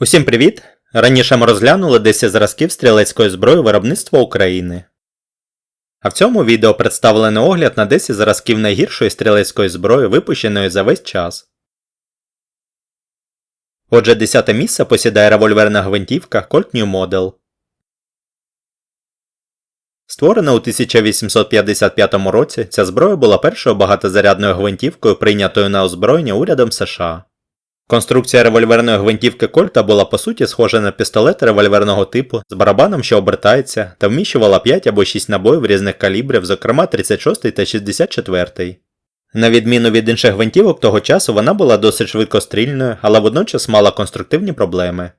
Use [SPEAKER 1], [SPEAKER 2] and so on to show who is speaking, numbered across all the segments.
[SPEAKER 1] Усім привіт! Раніше ми розглянули 10 зразків стрілецької зброї виробництва України. А в цьому відео представлений огляд на 10 зразків найгіршої стрілецької зброї, випущеної за весь час. Отже, 10 місце посідає револьверна гвинтівка Colt New Model. Створена у 1855 році, ця зброя була першою багатозарядною гвинтівкою, прийнятою на озброєння урядом США. Конструкція револьверної гвинтівки Кольта була по суті схожа на пістолет револьверного типу з барабаном, що обертається, та вміщувала 5 або 6 набоїв різних калібрів, зокрема 36 та 64. На відміну від інших гвинтівок того часу вона була досить швидкострільною, але водночас мала конструктивні проблеми.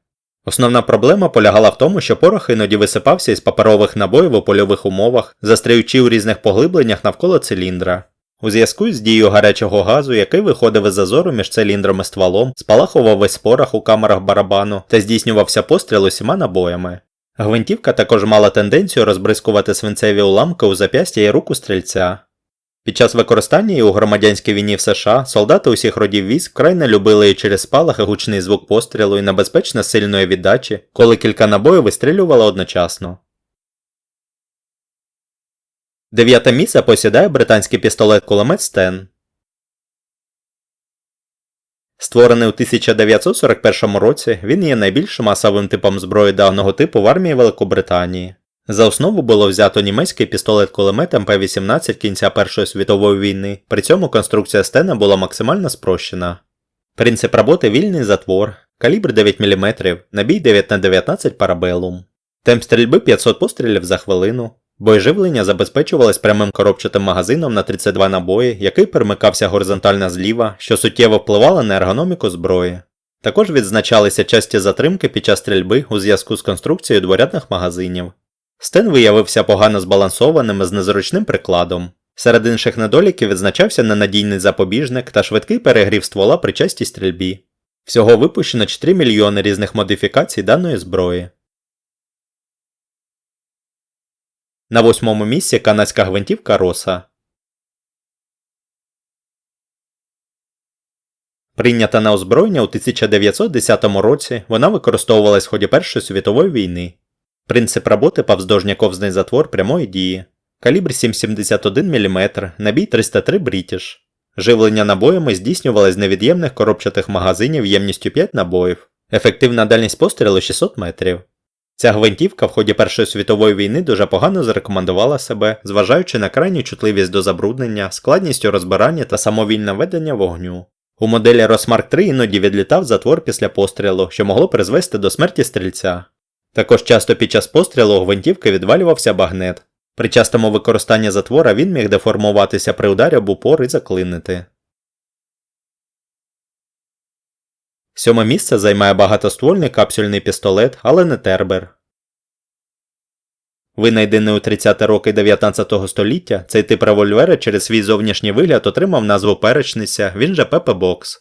[SPEAKER 1] Основна проблема полягала в тому, що порох іноді висипався із паперових набоїв у польових умовах, застряючи у різних поглибленнях навколо циліндра. У зв'язку з дією гарячого газу, який виходив із зазору між циліндром і стволом, спалахував весь порох у камерах барабану та здійснювався постріл усіма набоями. Гвинтівка також мала тенденцію розбризкувати свинцеві уламки у зап'ястя і руку стрільця. Під час використання її у громадянській війні в США солдати усіх родів військ вкрай не любили її через спалах і гучний звук пострілу і небезпечно сильної віддачі, коли кілька набоїв вистрілювало одночасно. Дев'яте місце посідає британський пістолет кулемет Стен. Створений у 1941 році, він є найбільш масовим типом зброї даного типу в армії Великобританії. За основу було взято німецький пістолет кулемет МП-18 кінця Першої світової війни, при цьому конструкція стена була максимально спрощена. Принцип роботи вільний затвор, калібр 9 мм, набій 9х19 парабелум. Темп стрільби 500 пострілів за хвилину. Боєживлення забезпечувалось прямим коробчатим магазином на 32 набої, який перемикався горизонтально зліва, що суттєво впливало на ергономіку зброї. Також відзначалися часті затримки під час стрільби у зв'язку з конструкцією дворядних магазинів. Стен виявився погано збалансованим з незручним прикладом. Серед інших недоліків відзначався ненадійний запобіжник та швидкий перегрів ствола при частій стрільбі. Всього випущено 4 мільйони різних модифікацій даної зброї. На восьмому місці канадська гвинтівка Роса. Прийнята на озброєння у 1910 році, вона використовувалась в ході Першої світової війни. Принцип роботи повздовжньо-ковзний затвор прямої дії. Калібр 7,71 мм, набій 303 British. Живлення набоями здійснювалось з невід'ємних коробчатих магазинів ємністю 5 набоїв. Ефективна дальність пострілу 600 метрів. Ця гвинтівка в ході Першої світової війни дуже погано зарекомендувала себе, зважаючи на крайню чутливість до забруднення, складність у розбиранні та самовільне ведення вогню. У моделі Rosmark 3 іноді відлітав затвор після пострілу, що могло призвести до смерті стрільця. Також часто під час пострілу у гвинтівки відвалювався багнет. При частому використанні затвора він міг деформуватися при ударі об упор і заклинити. Сьоме місце займає багатоствольний капсюльний пістолет, але не тербер. Винайдений у 30-ті роки 19 століття, цей тип револьвера через свій зовнішній вигляд отримав назву перечниця, він же Пепе Бокс.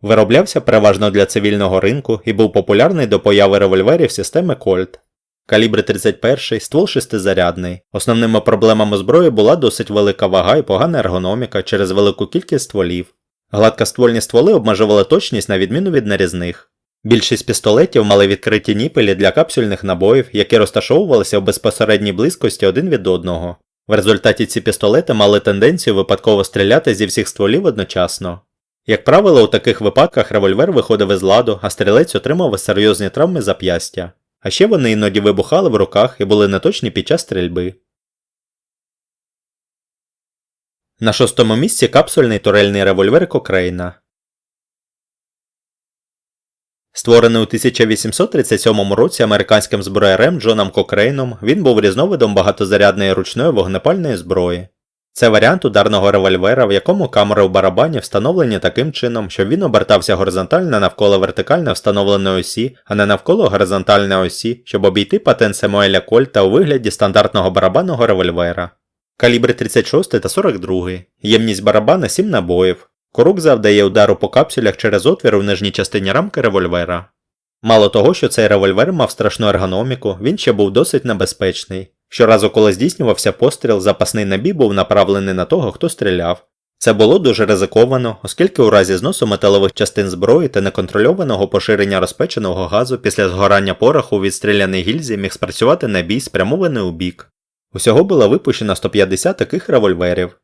[SPEAKER 1] Вироблявся переважно для цивільного ринку і був популярний до появи револьверів системи Colt. Калібр 31, ствол шестизарядний. Основними проблемами зброї була досить велика вага і погана ергономіка через велику кількість стволів. Гладкоствольні стволи обмежували точність на відміну від нарізних. Більшість пістолетів мали відкриті ніпелі для капсюльних набоїв, які розташовувалися в безпосередній близькості один від одного. В результаті ці пістолети мали тенденцію випадково стріляти зі всіх стволів одночасно. Як правило, у таких випадках револьвер виходив із ладу, а стрілець отримав серйозні травми зап'ястя. А ще вони іноді вибухали в руках і були неточні під час стрільби. На шостому місці капсульний турельний револьвер Кокрейна. Створений у 1837 році американським зброярем Джоном Кокрейном, він був різновидом багатозарядної ручної вогнепальної зброї. Це варіант ударного револьвера, в якому камери у барабані встановлені таким чином, щоб він обертався горизонтально навколо вертикально встановленої осі, а не навколо горизонтальної осі, щоб обійти патент Семуеля Кольта у вигляді стандартного барабанного револьвера. Калібри 36 та 42, ємність барабана 7 набоїв. Курок завдає удару по капсулях через отвір у нижній частині рамки револьвера. Мало того, що цей револьвер мав страшну ергономіку, він ще був досить небезпечний. Щоразу, коли здійснювався постріл, запасний набій був направлений на того, хто стріляв. Це було дуже ризиковано, оскільки у разі зносу металових частин зброї та неконтрольованого поширення розпеченого газу після згорання пороху у відстріляній гільзі міг спрацювати набій, спрямований у бік. Усього було випущено 150 таких револьверів.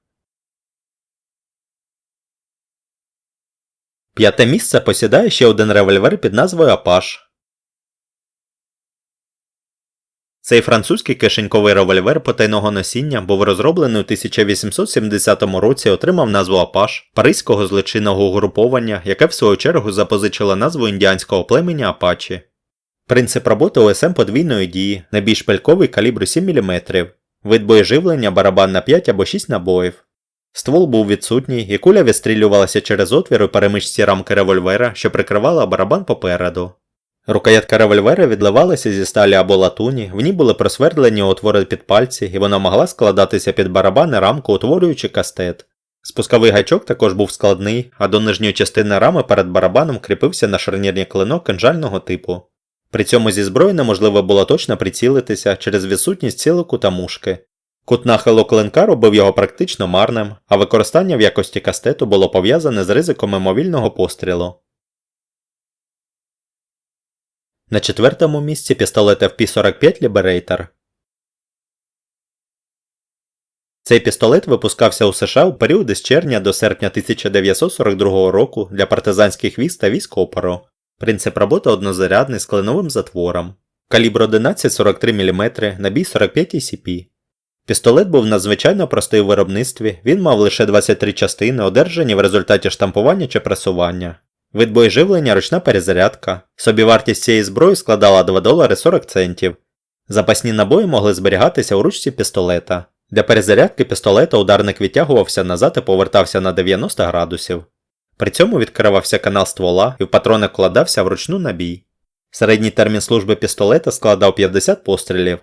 [SPEAKER 1] П'яте місце посідає ще один револьвер під назвою Апаш. Цей французький кишеньковий револьвер потайного носіння був розроблений у 1870 році і отримав назву Апаш паризького злочинного угруповання, яке в свою чергу запозичило назву індіанського племені Апачі. Принцип роботи ОСМ подвійної дії, найбільш пельковий калібру 7 мм, вид боєживлення барабан на 5 або 6 набоїв. Ствол був відсутній, і куля відстрілювалася через отвір у перемичці рамки револьвера, що прикривала барабан попереду. Рукоятка револьвера відливалася зі сталі або латуні, в ній були просвердлені отвори під пальці, і вона могла складатися під барабан і рамку, утворюючи кастет. Спусковий гачок також був складний, а до нижньої частини рами перед барабаном кріпився на шарнірний клинок кинжального типу. При цьому зі зброї неможливо було точно прицілитися через відсутність цілику та мушки. Кут нахилу клинка робив його практично марним, а використання в якості кастету було пов'язане з ризиком мимовільного пострілу. На четвертому місці пістолет FP45 Liberator. Цей пістолет випускався у США у періоди з червня до серпня 1942 року для партизанських військ та військ опору. Принцип роботи однозарядний з кленовим затвором. Калібр 11-43 мм, набій 45 ECP. Пістолет був надзвичайно простий у виробництві, він мав лише 23 частини, одержані в результаті штампування чи пресування. Вид боєживлення ручна перезарядка. Собівартість цієї зброї складала 2 долари 40 центів. Запасні набої могли зберігатися у ручці пістолета. Для перезарядки пістолета ударник відтягувався назад і повертався на 90 градусів. При цьому відкривався канал ствола і в патрони вкладався вручну набій. Середній термін служби пістолета складав 50 пострілів.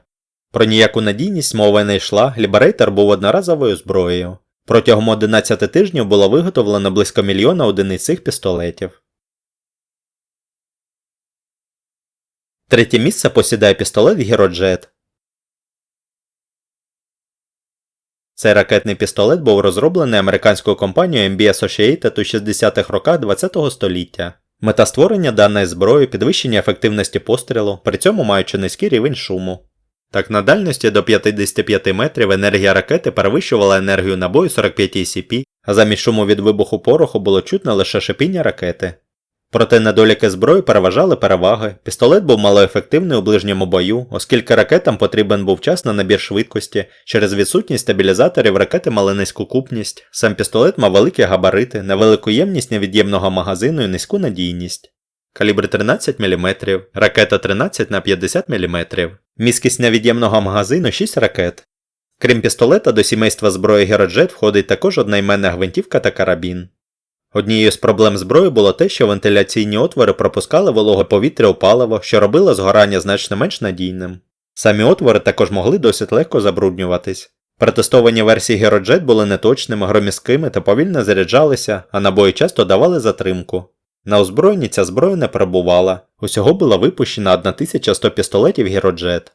[SPEAKER 1] Про ніяку надійність мова не йшла, Ліберейтер був одноразовою зброєю. Протягом 11 тижнів було виготовлено близько мільйона одиниць цих пістолетів. Третє місце посідає пістолет Гіроджет. Цей ракетний пістолет був розроблений американською компанією MB Associated у 60-х роках ХХ століття. Мета створення даної зброї підвищення ефективності пострілу, при цьому маючи низький рівень шуму. Так на дальності до 55 метрів енергія ракети перевищувала енергію набою 45 ECP, а замість шуму від вибуху пороху було чутно лише шипіння ракети. Проте недоліки зброї переважали переваги. Пістолет був малоефективний у ближньому бою, оскільки ракетам потрібен був час на набір швидкості, через відсутність стабілізаторів ракети мали низьку купність, сам пістолет мав великі габарити, невелику ємність невід'ємного магазину і низьку надійність. Калібр 13 мм, ракета 13 на 50 мм, міськість невід'ємного магазину 6 ракет. Крім пістолета, до сімейства зброї Героджет входить також одноіменна гвинтівка та карабін. Однією з проблем зброї було те, що вентиляційні отвори пропускали вологе повітря у паливо, що робило згорання значно менш надійним. Самі отвори також могли досить легко забруднюватись. Протестовані версії Героджет були неточними, громіськими та повільно заряджалися, а набої часто давали затримку. На озброєнні ця зброя не перебувала, усього була випущена 1100 пістолетів Гіроджет.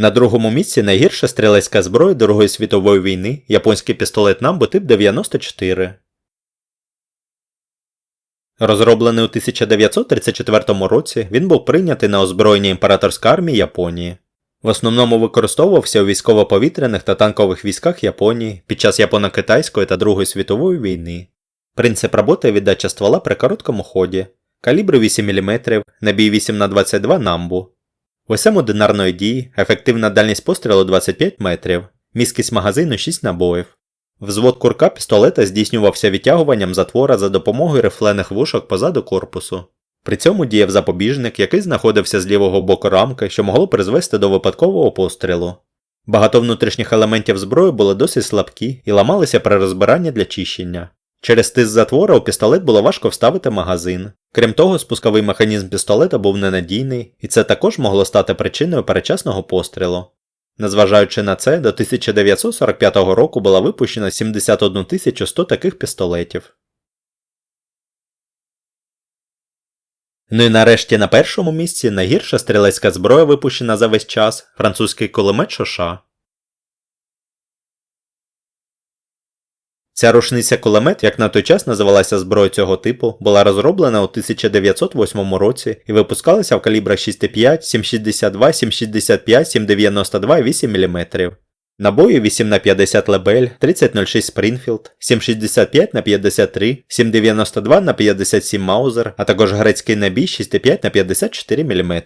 [SPEAKER 1] На другому місці найгірша стрілецька зброя Другої світової війни японський пістолет Намбо тип 94. Розроблений у 1934 році, він був прийнятий на озброєння імператорської армії Японії. В основному використовувався у військово-повітряних та танкових військах Японії під час Японо-Китайської та Другої світової війни. Принцип роботи віддача ствола при короткому ході, калібр 8 мм, набій 8х22 намбу. Осем одинарної дії, ефективна дальність пострілу 25 метрів, міськість магазину 6 набоїв. Взвод курка пістолета здійснювався відтягуванням затвора за допомогою рифлених вушок позаду корпусу. При цьому діяв запобіжник, який знаходився з лівого боку рамки, що могло призвести до випадкового пострілу. Багато внутрішніх елементів зброї були досить слабкі і ламалися при розбиранні для чищення. Через тиск затвора у пістолет було важко вставити магазин. Крім того, спусковий механізм пістолета був ненадійний, і це також могло стати причиною перечасного пострілу. Незважаючи на це, до 1945 року була випущена 71 100 таких пістолетів. Ну і нарешті на першому місці найгірша стрілецька зброя випущена за весь час французький кулемет Шоша. Ця рушниця кулемет, як на той час називалася зброя цього типу, була розроблена у 1908 році і випускалася в калібрах 6,5, 7,62, 7,65, 7,92 і 8 мм. Набої 8 на 50 лебель, 3006 Спрінфілд, 765 на 53, 792 на 57 Маузер, а також грецький набій 6,5 на 54 мм.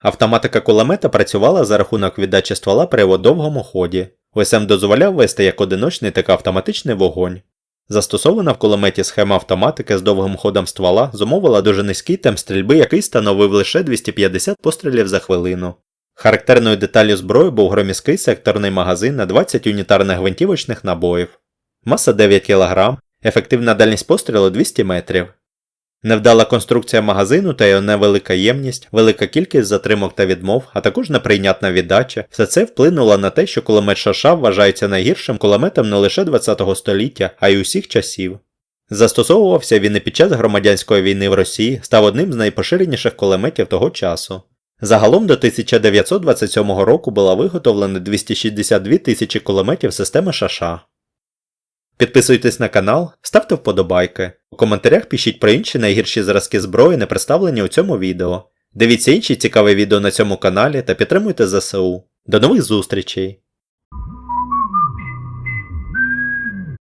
[SPEAKER 1] Автоматика кулемета працювала за рахунок віддачі ствола при його довгому ході. ОСМ дозволяв вести як одиночний, так і автоматичний вогонь. Застосована в кулеметі схема автоматики з довгим ходом ствола зумовила дуже низький темп стрільби, який становив лише 250 пострілів за хвилину. Характерною деталлю зброї був громіський секторний магазин на 20 унітарних гвинтівочних набоїв. Маса 9 кг, ефективна дальність пострілу 200 метрів. Невдала конструкція магазину та його невелика ємність, велика кількість затримок та відмов, а також неприйнятна віддача, все це вплинуло на те, що кулемет Шаша вважається найгіршим кулеметом не лише ХХ століття, а й усіх часів. Застосовувався він і під час громадянської війни в Росії, став одним з найпоширеніших кулеметів того часу. Загалом до 1927 року було виготовлено 262 тисячі кулеметів системи Шаша. Підписуйтесь на канал, ставте вподобайки. У коментарях пишіть про інші найгірші зразки зброї, не представлені у цьому відео. Дивіться інші цікаві відео на цьому каналі та підтримуйте ЗСУ. До нових зустрічей!